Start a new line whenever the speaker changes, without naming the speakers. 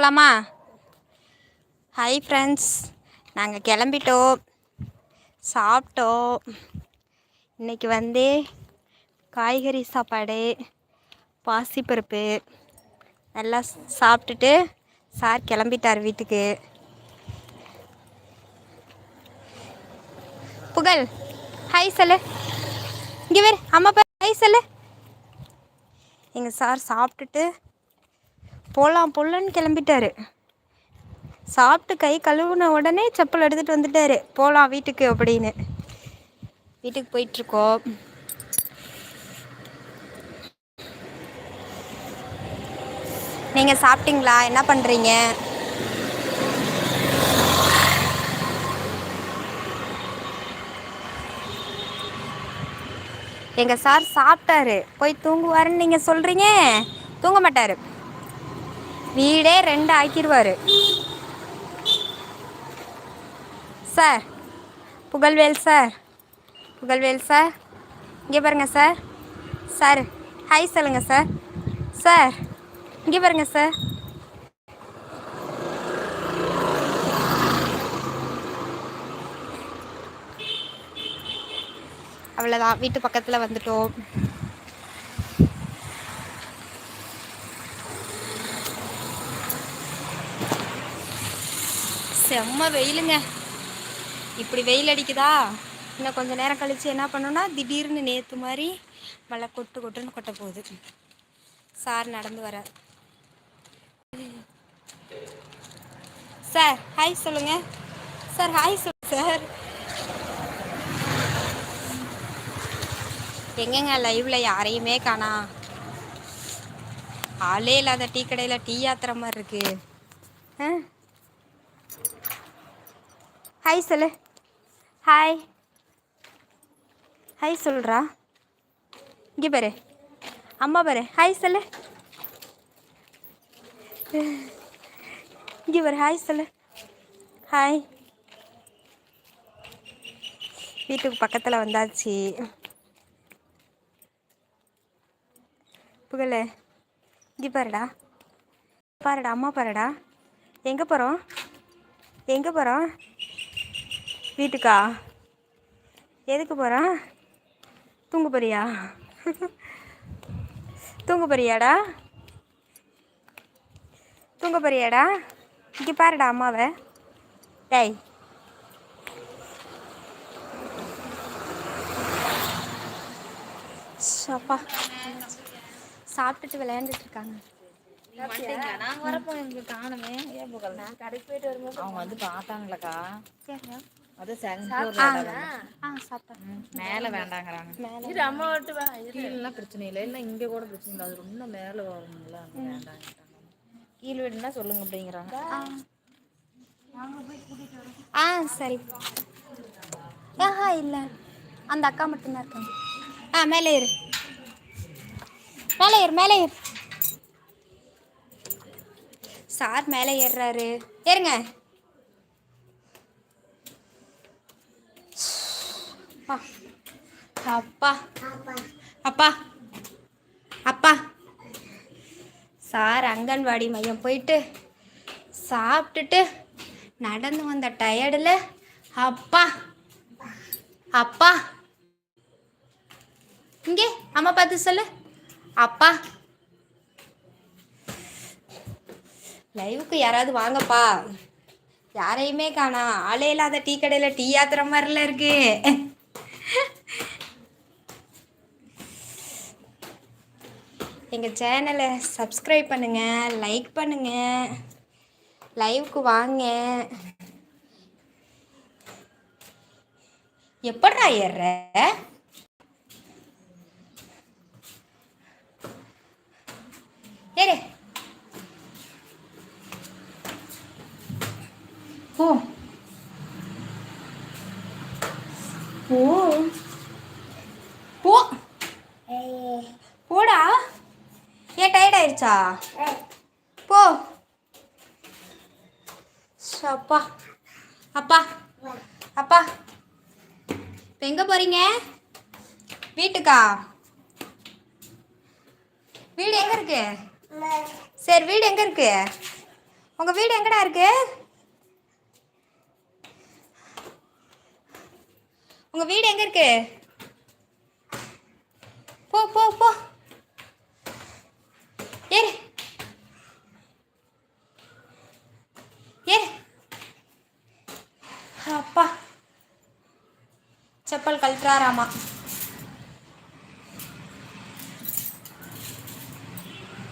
போகலாமா hi friends நாங்கள் கிளம்பிட்டோம். சாப்பிட்டோம். இன்றைக்கி வந்து காய்கறி சாப்பாடு பாசிப்பருப்பு நல்லா சாப்பிட்டுட்டு சார் கிளம்பிட்டார் வீட்டுக்கு. புகழ் ஹாய் சொல்லு. இங்கே வேறு அம்மா பேர் ஹாய் சொல்லு. எங்கள் சார் சாப்பிட்டுட்டு போகலாம் போகலான்னு கிளம்பிட்டாரு. சாப்பிட்டு கை கழுவுன உடனே செப்பல் எடுத்துகிட்டு வந்துட்டாரு. போகலாம் வீட்டுக்கு அப்படின்னு. வீட்டுக்கு போயிட்டுருக்கோம். நீங்கள் சாப்பிட்டீங்களா? என்ன பண்ணுறீங்க எங்கள் சார் சாப்பிட்டாரு. போய் தூங்குவாருன்னு நீங்கள் சொல்கிறீங்க தூங்க மாட்டார். வீடே ரெண்டு ஆக்கிடுவார் sir Pugazhvel sir Pugazhvel sir இங்கே பாருங்க சார் சார் ஹாய் சொல்லுங்கள் சார் சார் இங்கே பாருங்க சார். அவ்வளோதான் வீட்டு பக்கத்தில் வந்துட்டோம். செம்ம வெயிலுங்க. இப்படி வெயில் அடிக்குதா? இன்னும் கொஞ்சம் நேரம் கழித்து என்ன பண்ணோன்னா திடீர்னு நேற்று மாதிரி மழை கொட்டு கொட்டுன்னு கொட்ட போகுது. சார் நடந்து வர சார் ஹாய் சொல்லுங்க. சார் ஹாய் சொல்லுங்க சார். எங்கங்க லைவ்ல யாரையுமே காணா? ஆளே இல்லாத டீ கடையில் டீ ஆத்துற மாதிரி இருக்கு. ஆ? ஹாய் சொல்லு. ஹாய் ஹாய் சொல்கிறா இங்கே பாரு. அம்மா பாரு. ஹாய் சொல்லு. இங்கே பாரு. ஹாய் சொல்லு. ஹாய் வீட்டுக்கு பக்கத்தில் வந்தாச்சு. புகழ இங்கே பாருடா. பாருடா அம்மா பாருடா. எங்கே போகிறோம் எங்கே போகிறோம் வீட்டுக்கா? எதுக்கு போகிறான் தூங்க போறியா? தூங்க போறியாடா? தூங்க போறியாடா? இங்கே பாருடா அம்மாவை. டேய். சாப்பா சாப்பிட்டுட்டு விளையாண்டுட்டு இருக்காங்க.
நாங்க வரப்போ எங்களுக்கு காணுமே. ஏன் புகழ்? கடைக்கு போயிட்டு வரும்போது அவங்க வந்து பார்த்தாங்களக்கா?
சரிங்க
அது மேல வேண்டாங்கறாங்க.
மேலே
இது அம்மா விட்டு வா. கீழலாம் பிரச்சனை இல்லை. இல்லை இங்க கூட பிரச்சனை இல்லை. அது ரொம்ப மேல வரும்ல. அங்க வேண்டாங்க கீழ் வீடுனா சொல்லுங்க அப்படிங்கிறாங்க.
ஆ சரி. ஆஹா இல்லை. அந்த அக்கா மட்டும்தான் இருக்காங்க. ஆ மேலே ஏறு. மேலே ஏறு மேலே ஏறு. சார் மேலே ஏறுறாரு. ஏறுங்க. அப்பா. அப்பா. அப்பா. அப்பா. சார் அங்கன்வாடி மையம் போயிட்டு சாப்பிட்டுட்டு நடந்து வந்த டயர்டில் அப்பா. அப்பா. இங்கே அம்மா பார்த்து சொல்லு. அப்பா. லைவுக்கு யாராவது வாங்கப்பா. யாரையுமே காணா. ஆளே இல்லாத டீ கடையில் டீ ஆத்துற மாதிரில இருக்கு. எங்கள் சேனலை சப்ஸ்கிரைப் பண்ணுங்கள் லைக் பண்ணுங்கள் லைவுக்கு வாங்க. எப்படா ஏறுற? ஏறு. போ. போ. போ. போடா. ஏன் டயர்ட் ஆயிடுச்சா? போ. அப்பா. அப்பா. அப்பா. இப்போ எங்கே போகிறீங்க வீட்டுக்கா? வீடு எங்கே இருக்கு? சரி வீடு எங்கே இருக்கு? உங்கள் வீடு எங்கடா இருக்கு? உங்கள் வீடு எங்கே இருக்கு? போ போ போ. ஏறு. ஏறு. அப்பா. செப்பல் கழட்டுறாராமா